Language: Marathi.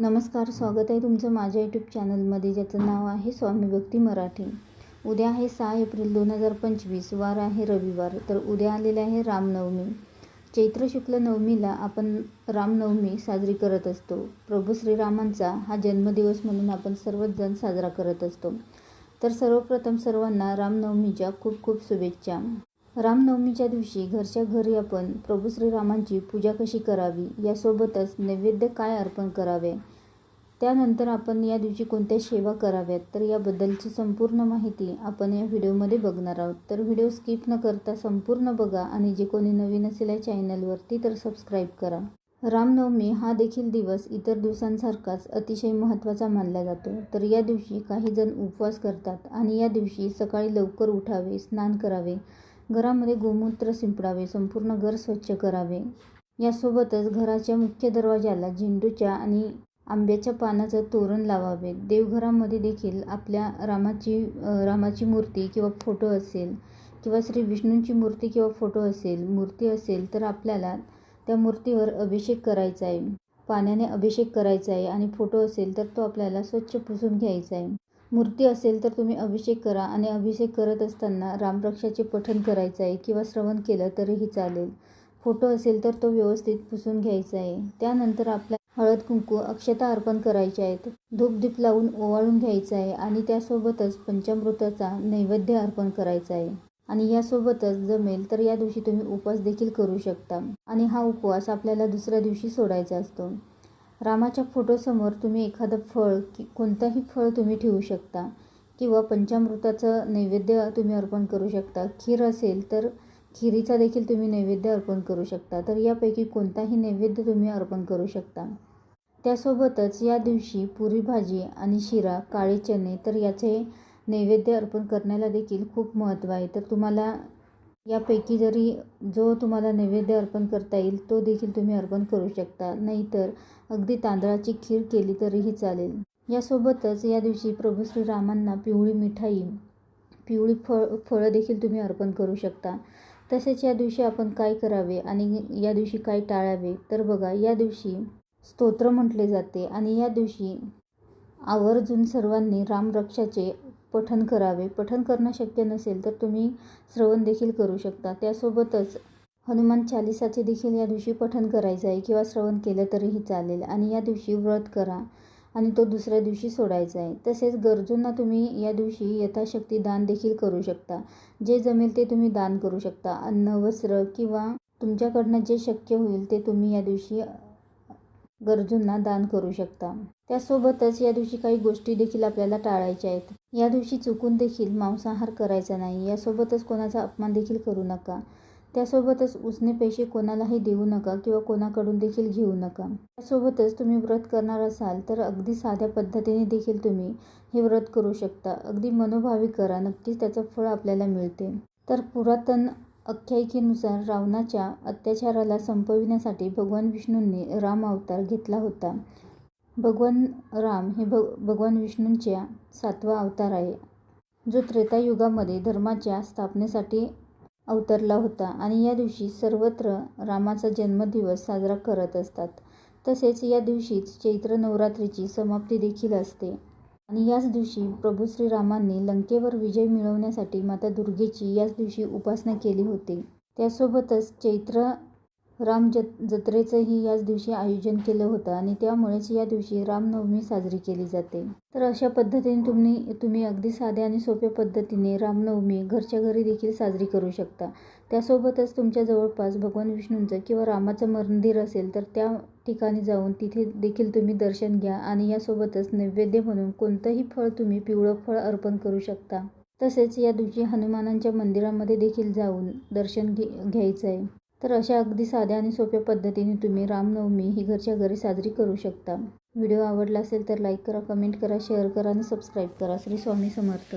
नमस्कार स्वागत आहे तुमचं माझ्या यूट्यूब चॅनलमध्ये ज्याचं नाव आहे स्वामी भक्ती मराठी. उद्या आहे सहा एप्रिल दोन हजार पंचवीस वार आहे रविवार तर उद्या आलेले आहे रामनवमी. चैत्र शुक्ल नवमीला आपण रामनवमी साजरी करत असतो. प्रभू श्रीरामांचा हा जन्मदिवस म्हणून आपण सर्वच जण साजरा करत असतो. तर सर्वप्रथम सर्वांना रामनवमीच्या खूप खूप शुभेच्छा. रामनवमीच्या दिवशी घरच्या घरी आपण प्रभू श्रीरामांची पूजा कशी करावी यासोबतच नैवेद्य काय अर्पण करावे? त्यानंतर आपण या दिवशी कोणत्या सेवा कराव्यात? तर याबद्दलची संपूर्ण माहिती आपण या व्हिडिओमध्ये बघणार आहोत. तर व्हिडिओ स्किप न करता संपूर्ण बघा आणि जे कोणी नवीन असेल या चॅनलवरती तर सबस्क्राईब करा. रामनवमी हा देखील दिवस इतर दिवसांसारखाच अतिशय महत्त्वाचा मानला जातो. तर या दिवशी काही जण उपवास करतात आणि या दिवशी सकाळी लवकर उठावे स्नान करावे. घरामध्ये गोमूत्र शिंपडावे संपूर्ण घर स्वच्छ करावे. यासोबतच घराच्या मुख्य दरवाजाला झेंडूच्या आणि आंब्याच्या पानाचं तोरण लावावे. देवघरामध्ये देखील आपल्या रामाची रामाची मूर्ती किंवा फोटो असेल किंवा श्री विष्णूंची मूर्ती किंवा फोटो असेल मूर्ती असेल तर आपल्याला त्या मूर्तीवर अभिषेक करायचा आहे. पाण्याने अभिषेक करायचा आहे आणि फोटो असेल तर तो आपल्याला स्वच्छ पुसून घ्यायचा आहे. मूर्ती असेल तर तुम्ही अभिषेक करा आणि अभिषेक करत असताना रामरक्षाचे पठण करायचं आहे किंवा श्रवण केलं तरीही चालेल. फोटो असेल तर तो व्यवस्थित पुसून घ्यायचा आहे. त्यानंतर आपल्या हळद कुंकू अक्षता अर्पण करायचे आहेत. धूपदीप लावून ओवाळून घ्यायचं आहे आणि त्यासोबतच पंचामृताचा नैवेद्य अर्पण करायचा आहे. आणि यासोबतच जमेल तर या दिवशी तुम्ही उपवास देखील करू शकता. आणि हा उपवास आपल्याला दुसऱ्या दिवशी सोडायचा असतो. रामाच्या फोटोसमोर तुम्ही एखादं फळ की कोणतंही फळ तुम्ही ठेवू शकता. किंवा पंचामृताचं नैवेद्य तुम्ही अर्पण करू शकता. खीर असेल तर खिरीचा देखील तुम्ही नैवेद्य अर्पण करू शकता. तर यापैकी कोणताही नैवेद्य तुम्ही अर्पण करू शकता. त्यासोबतच या दिवशी पुरी भाजी आणि शिरा काळे चणे तर याचे नैवेद्य अर्पण करण्याला देखील खूप महत्त्व आहे. तर तुम्हाला यापैकी जरी जो तुम्हाला नैवेद्य अर्पण करता येईल तो देखील तुम्ही अर्पण करू शकता. नाहीतर अगदी तांदळाची खीर केली तरीही चालेल. यासोबतच या दिवशी प्रभू श्रीरामांना पिवळी मिठाई पिवळी फळ फळं देखील तुम्ही अर्पण करू शकता. तसेच या दिवशी आपण काय करावे आणि या दिवशी काय टाळावे? तर बघा या दिवशी स्तोत्र म्हटले जाते आणि या दिवशी आवर्जून सर्वांनी रामरक्षाचे पठन करावे. पठन करणं शक्य नसेल तर तुम्ही श्रवण देखील करू शकता. त्यासोबतच हनुमान चालिसाचे देखील या दिवशी पठन करायचं आहे किंवा श्रवण केलं तरीही चालेल. आणि या दिवशी व्रत करा आणि तो दुसऱ्या दिवशी सोडायचा आहे. तसेच गरजूंना तुम्ही या दिवशी यथाशक्ती दान देखील करू शकता. जे जमेल ते तुम्ही दान करू शकता. अन्न वस्त्र किंवा तुमच्याकडनं जे शक्य होईल ते तुम्ही या दिवशी गरजूंना दान करू शकता. त्यासोबतच या दिवशी काही गोष्टी देखील आपल्याला टाळायच्या आहेत. या दिवशी चुकून देखील मांसाहार करायचा नाही. यासोबतच कोणाचा अपमान देखील करू नका. त्यासोबतच उसने पैसे कोणालाही देऊ नका किंवा कोणाकडून देखील घेऊ नका. त्यासोबतच तुम्ही व्रत करणार असाल तर अगदी साध्या पद्धतीने देखील तुम्ही हे व्रत करू शकता. अगदी मनोभावी करा. नक्कीच त्याचं फळ आपल्याला मिळते. तर पुरातन आख्यायिकेनुसार रावणाच्या अत्याचाराला संपविण्यासाठी भगवान विष्णूंनी राम अवतार घेतला होता. भगवान राम हे भग भगवान विष्णूंच्या सातवा अवतार आहे. जो त्रेतायुगामध्ये धर्माच्या स्थापनेसाठी अवतरला होता आणि या दिवशी सर्वत्र रामाचा जन्मदिवस साजरा करत असतात. तसेच या दिवशीच चैत्र नवरात्रीची समाप्ती देखील असते. आणि याच दिवशी प्रभू श्रीरामांनी लंकेवर विजय मिळवण्यासाठी माता दुर्गेची याच दिवशी उपासना केली होती. त्यासोबतच चैत्र राम जत जत्रेचंही याच दिवशी आयोजन केलं होतं आणि त्यामुळेच या दिवशी रामनवमी साजरी केली जाते. तर अशा पद्धतीने तुम्ही तुम्ही अगदी साध्या आणि सोप्या पद्धतीने रामनवमी घरच्या घरी देखील साजरी करू शकता. त्यासोबतच तुमच्या जवळपास भगवान विष्णूंचं किंवा रामाचं मंदिर असेल तर त्या ठिकाणी जाऊन तिथे देखील तुम्ही दर्शन घ्या आणि यासोबतच नैवेद्य म्हणून कोणतंही फळ तुम्ही पिवळं फळ अर्पण करू शकता. तसेच या दिवशी हनुमानांच्या मंदिरामध्ये देखील जाऊन दर्शन घे घ्यायचं आहे तर अशा अगदी साध्या आणि सोप्या पद्धतीने तुम्ही रामनवमी ही घरच्या घरी साजरी करू शकता. व्हिडिओ आवडला असेल तर लाईक करा कमेंट करा शेअर करा आणि सबस्क्राईब करा. श्री स्वामी समर्थ.